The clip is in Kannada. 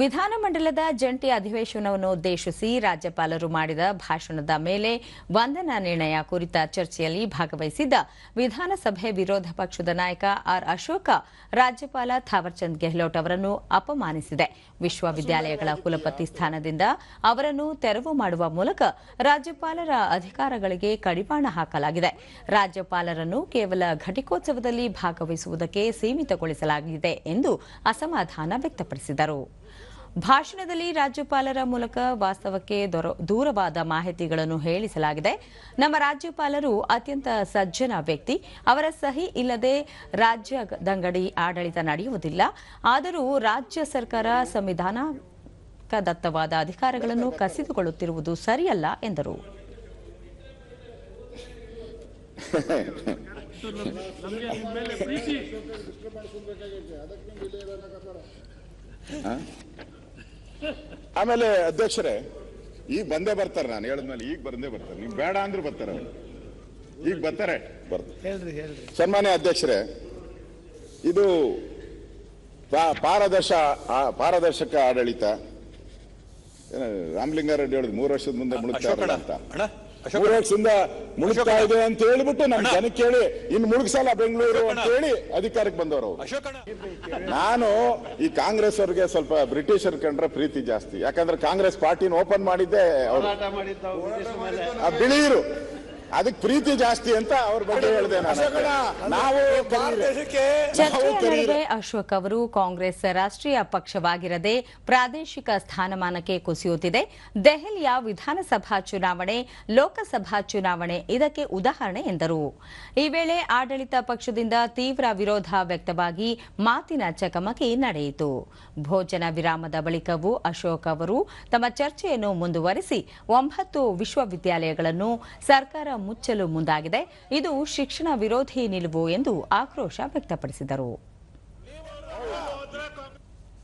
ವಿಧಾನಮಂಡಲದ ಜಂಟಿ ಅಧಿವೇಶನವನ್ನು ಉದ್ದೇಶಿಸಿ ರಾಜ್ಯಪಾಲರು ಮಾಡಿದ ಭಾಷಣದ ಮೇಲೆ ವಂದನಾ ನಿರ್ಣಯ ಕುರಿತ ಚರ್ಚೆಯಲ್ಲಿ ಭಾಗವಹಿಸಿದ್ದ ವಿಧಾನಸಭೆ ವಿರೋಧ ಪಕ್ಷದ ನಾಯಕ ಆರ್ ಅಶೋಕ, ರಾಜ್ಯಪಾಲ ಥಾವರ್ಚಂದ್ ಗೆಹ್ಲೋಟ್ ಅವರನ್ನು ಅಪಮಾನಿಸಿದೆ. ವಿಶ್ವವಿದ್ಯಾಲಯಗಳ ಕುಲಪತಿ ಸ್ಥಾನದಿಂದ ಅವರನ್ನು ತೆರವು ಮಾಡುವ ಮೂಲಕ ರಾಜ್ಯಪಾಲರ ಅಧಿಕಾರಗಳಿಗೆ ಕಡಿವಾಣ ಹಾಕಲಾಗಿದೆ. ರಾಜ್ಯಪಾಲರನ್ನು ಕೇವಲ ಘಟಿಕೋತ್ಸವದಲ್ಲಿ ಭಾಗವಹಿಸುವುದಕ್ಕೆ ಸೀಮಿತಗೊಳಿಸಲಾಗಿದೆ ಎಂದು ಅಸಮಾಧಾನ ವ್ಯಕ್ತಪಡಿಸಿದರು. ಭಾಷಣದಲ್ಲಿ ರಾಜ್ಯಪಾಲರ ಮೂಲಕ ವಾಸ್ತವಕ್ಕೆ ದೊರ- ದೂರವಾದ ಮಾಹಿತಿಗಳನ್ನು ಹೇಳಿಸಲಾಗಿದೆ. ನಮ್ಮ ರಾಜ್ಯಪಾಲರು ಅತ್ಯಂತ ಸಜ್ಜನ ವ್ಯಕ್ತಿ. ಅವರ ಸಹಿ ಇಲ್ಲದೆ ರಾಜ್ಯದಂಗಡಿ ಆಡಳಿತ ನಡೆಯುವುದಿಲ್ಲ. ಆದರೂ ರಾಜ್ಯ ಸರ್ಕಾರ ಸಂವಿಧಾನ ದತ್ತವಾದ ಅಧಿಕಾರಗಳನ್ನು ಕಸಿದುಕೊಳ್ಳುತ್ತಿರುವುದು ಸರಿಯಲ್ಲ ಎಂದರು. ಆಮೇಲೆ ಅಧ್ಯಕ್ಷರೇ ಈಗ ಬಂದೇ ಬರ್ತಾರೆ ನಾನು ಹೇಳಿದ್ಮೇಲೆ ಈಗ ಬಂದೇ ಬರ್ತಾರೆ. ನೀವು ಬೇಡ ಅಂದ್ರೆ ಬರ್ತಾರೆ ಅವ್ರು. ಈಗ ಬರ್ತಾರೆ. ಸನ್ಮಾನ್ಯ ಅಧ್ಯಕ್ಷರೇ ಇದು ಪಾ- ಪಾರದರ್ಶ ಪಾರದರ್ಶಕ ಆಡಳಿತ. ಏನು ರಾಮಲಿಂಗಾರೆಡ್ಡಿ ಹೇಳಿದ್ ಮೂರು ವರ್ಷದ ಮುಂದೆ ಮುಳುಗ್ತಾ ಅಂತ ಮೂರು ವರ್ಷದಿಂದ ಮುಳುಗ್ತಾ ಇದೆ ಅಂತ ಹೇಳಿಬಿಟ್ಟು ನಾನು ಜನಕ್ಕೆ ಹೇಳಿ ಇನ್ನು ಮುಳುಗ್ಸಲ್ಲ ಬೆಂಗಳೂರು ಅಂತ ಹೇಳಿ ಅಧಿಕಾರಕ್ಕೆ ಬಂದವರು. ನಾನು ಈ ಕಾಂಗ್ರೆಸ್ ಅವ್ರಿಗೆ ಸ್ವಲ್ಪ ಬ್ರಿಟಿಷರ್ ಕಂಡ್ರೆ ಪ್ರೀತಿ ಜಾಸ್ತಿ. ಯಾಕಂದ್ರೆ ಕಾಂಗ್ರೆಸ್ ಪಾರ್ಟಿನ ಓಪನ್ ಮಾಡಿದ್ದೆ ಅವರು. ಆ ಬಿಳಿಯರು. ಅದಕ್ಕೆ ಪ್ರೀತಿ ಜಾಸ್ತಿ ಅಂತ ಅವ್ರ ಬಗ್ಗೆ ಹೇಳಿದೆ ನಾನು. ನಾವು. ನಡುವೆ ಅಶೋಕ್ ಅವರು ಕಾಂಗ್ರೆಸ್ ರಾಷ್ಟ್ರೀಯ ಪಕ್ಷವಾಗಿರದೆ ಪ್ರಾದೇಶಿಕ ಸ್ಥಾನಮಾನಕ್ಕೆ ಕುಸಿಯುತ್ತಿದೆ. ದೆಹಲಿಯ ವಿಧಾನಸಭಾ ಚುನಾವಣೆ ಲೋಕಸಭಾ ಚುನಾವಣೆ ಇದಕ್ಕೆ ಉದಾಹರಣೆ ಎಂದರು. ಈ ವೇಳೆ ಆಡಳಿತ ಪಕ್ಷದಿಂದ ತೀವ್ರ ವಿರೋಧ ವ್ಯಕ್ತವಾಗಿ ಮಾತಿನ ಚಕಮಕಿ ನಡೆಯಿತು. ಭೋಜನ ವಿರಾಮದ ಬಳಿಕವೂ ಅಶೋಕ್ ಅವರು ತಮ್ಮ ಚರ್ಚೆಯನ್ನು ಮುಂದುವರಿಸಿ ಒಂಬತ್ತು ವಿಶ್ವವಿದ್ಯಾಲಯಗಳನ್ನು ಸರ್ಕಾರ ಮುಚ್ಚಲು ಮುಂದಾಗಿದೆ. ಇದು ಶಿಕ್ಷಣ ವಿರೋಧಿ ನಿಲುವು ಎಂದು ಆಕ್ರೋಶ ವ್ಯಕ್ತಪಡಿಸಿದರು.